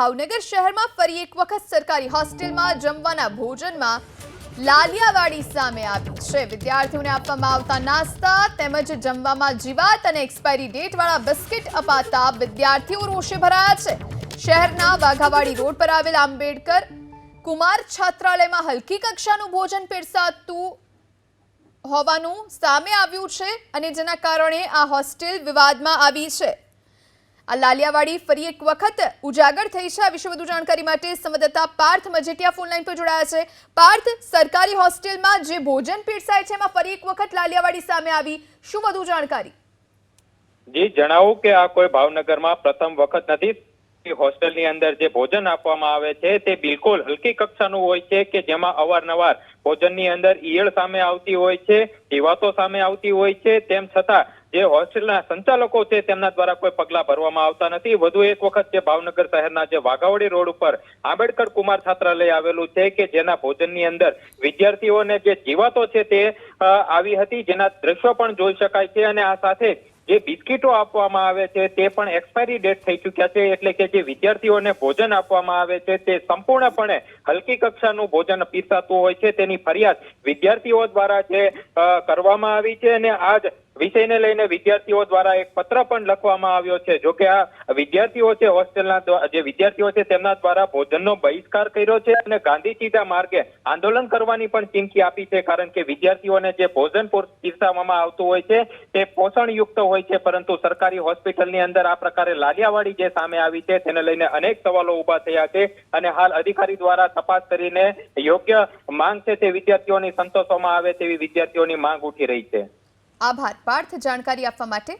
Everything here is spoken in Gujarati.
ભાવનગર શહેરમાં ફરી એક વખત સરકારી હોસ્ટેલમાં જમવાના ભોજનમાં લાલિયાવાડી સામે આવી છે. વિદ્યાર્થીઓને આપવામાં આવતા નાસ્તા તેમજ જમવામાં જીવાત અને એક્સપાયરી ડેટ વાળા બિસ્કિટ અપાતા વિદ્યાર્થીઓ રોષે ભરાયા છે. શહેરના વાઘાવાડી રોડ પર આવેલ આંબેડકર કુમાર છાત્રાલયમાં હલકી કક્ષાનું ભોજન પીરસાતું હોવાનું સામે આવ્યું છે અને જેના કારણે આ હોસ્ટેલ વિવાદમાં આવી છે. આ લાલિયાવાડી ફરી એક વખત ઉજાગર થઈ છે. આ વિશે વધુ જાણકારી માટે સંવાદદાતા પાર્થ મજેટિયા ફોનલાઈન પર જોડાયા છે. પાર્થ, સરકારી હોસ્ટેલમાં જે ભોજન પીરસાય છે, એમાં ફરી એક વખત લાલિયાવાડી સામે આવી. શું વધુ જાણકારી? જી, જણાવું કે આ કોઈ ભાવનગરમાં પ્રથમ વખત નથી. હોસ્ટેલની અંદર જે ભોજન આપવામાં આવે છે, તે બિલકુલ હલકી કક્ષાનું હોય છે કે જેમાં અવારનવાર ભોજનની અંદર ઈયળ સામે આવતી હોય છે, જીવાતો સામે આવતી હોય છે, તેમ છતાં જે હોસ્ટેલના સંચાલકો છે તેમના દ્વારા કોઈ પગલા ભરવામાં આવતા નથી. વધુ એક વખત જે ભાવનગર શહેરના જે વાઘાવડી રોડ ઉપર આંબેડકર કુમાર છાત્રાલય આવેલું છે કે જેના ભોજનની અંદર વિદ્યાર્થીઓને જે જીવાતો છે તે આવી હતી, જેના દ્રશ્યો પણ જોઈ શકાય છે અને આ સાથે જે બિસ્કીટો આપવામાં આવે છે, તે પણ એક્સપાયરી ડેટ થઈ ચૂક્યા છે, એટલે કે જે વિદ્યાર્થીઓને ભોજન આપવામાં આવે છે, તે સંપૂર્ણપણે હલકી કક્ષાનું ભોજન પીરસાતું હોય છે. તેની ફરિયાદ વિદ્યાર્થીઓ દ્વારા જે કરવામાં આવી છે અને આ જ વિષયને લઈને વિદ્યાર્થીઓ દ્વારા એક પત્ર પણ લખવામાં આવ્યો છે. જો કે આ વિદ્યાર્થીઓ છે, હોસ્ટેલના જે વિદ્યાર્થીઓ છે, તેમના દ્વારા ભોજનનો બહિષ્કાર કર્યો છે અને ગાંધી ચીધા માર્ગે આંદોલન કરવાની પણ ચીમકી આપી છે. કારણ કે વિદ્યાર્થીઓને જે ભોજન પૂર- પીરસાવવામાં આવતું હોય છે, તે પોષણયુક્ત હોય છે. પરંતુ સરકારી હોસ્પિટલની અંદર આ પ્રકારે લાલિયાવાડી જે સામે આવી છે, તેને લઈને અનેક સવાલો ઊભા થયા છે અને હાલ અધિકારી દ્વારા તપાસ કરીને યોગ્ય માંગ છે તે વિદ્યાર્થીઓની સંતોષવામાં આવે તેવી વિદ્યાર્થીઓની માંગ ઉઠી રહી છે. આભાર. પાર્થ જાણકારી આપવા માટે